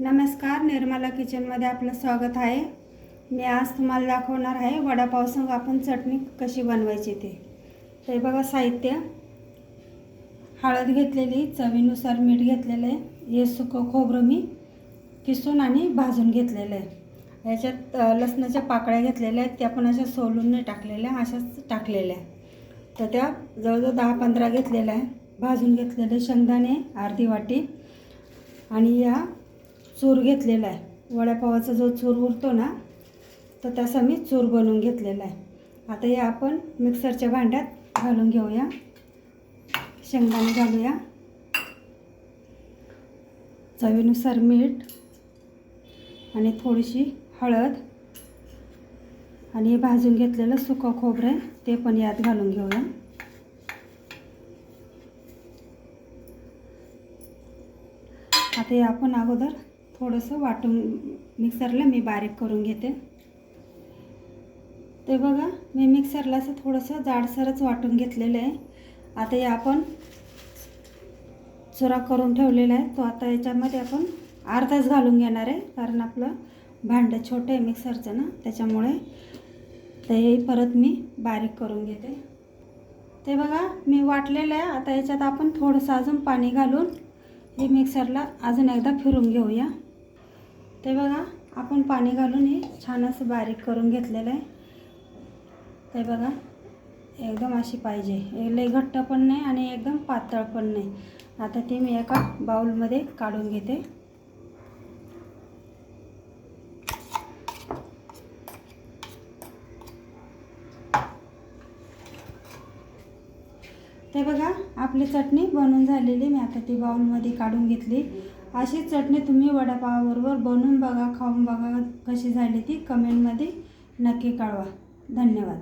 नमस्कार निर्मला किचनमध्ये आपलं स्वागत आहे. मी आज तुम्हाला दाखवणार आहे वडापावसंग आपण चटणी कशी बनवायची ते. हे बघा साहित्य. हळद घेतलेली चवीनुसार मीठ घेतलेलं आहे. हे सुकं खोबरं मी किसून आणि भाजून घेतलेलं आहे. याच्यात लसणाच्या पाकळ्या घेतलेल्या आहेत. त्या पण अशा सोलून नाही टाकलेल्या अशाच टाकलेल्या आहे तर त्या जवळजवळ दहा पंधरा घेतलेल्या आहे भाजून घेतलेले शेंगदाणे अर्धी वाटी आणि या चूर घेतलेला आहे. वडापावाचा जो चूर उरतो ना तर तसा मी चूर बनवून घेतलेला आहे. आता हे आपण मिक्सरच्या भांड्यात घालून घेऊया. शेंगदाणे घालूया. चवीनुसार मीठ आणि थोडीशी हळद. आणि हे भाजून घेतलेलं सुकं खोबरं आहे ते पण यात घालून घेऊया. आता हे आपण अगोदर थोडंसं वाटून मिक्सरला मी बारीक करून घेते. ते बघा मी मिक्सरला असं थोडंसं जाडसरच वाटून घेतलेलं आहे. आता हे आपण चुरा करून ठेवलेला आहे. तो आता याच्यामध्ये आपण अर्धाच घालून घेणार आहे. कारण आपलं भांडं छोटं आहे मिक्सरचं ना त्याच्यामुळे ते परत मी बारीक करून घेते. ते बघा मी वाटलेलं आहे. आता याच्यात आपण थोडंसं अजून पाणी घालून हे मिक्सरला अजून एकदा फिरून घेऊया. ते बघा आपण पाणी घालून हे छान असं बारीक करून घेतलेलं आहे. ते बघा एकदम अशी पाहिजे. हे लई घट्ट पण नाही आणि एकदम पातळ पण नाही. आता ती मी एका बाउलमध्ये काढून घेते. ते बघा आपली चटणी बनवून झालेली मी आता ती बाउलमध्ये काढून घेतली. अशी चटणी तुम्ही वडापावाबरोबर बनवून बघा खाऊन बघा कशी झाली ती. कमेंटमध्ये नक्की कळवा. धन्यवाद.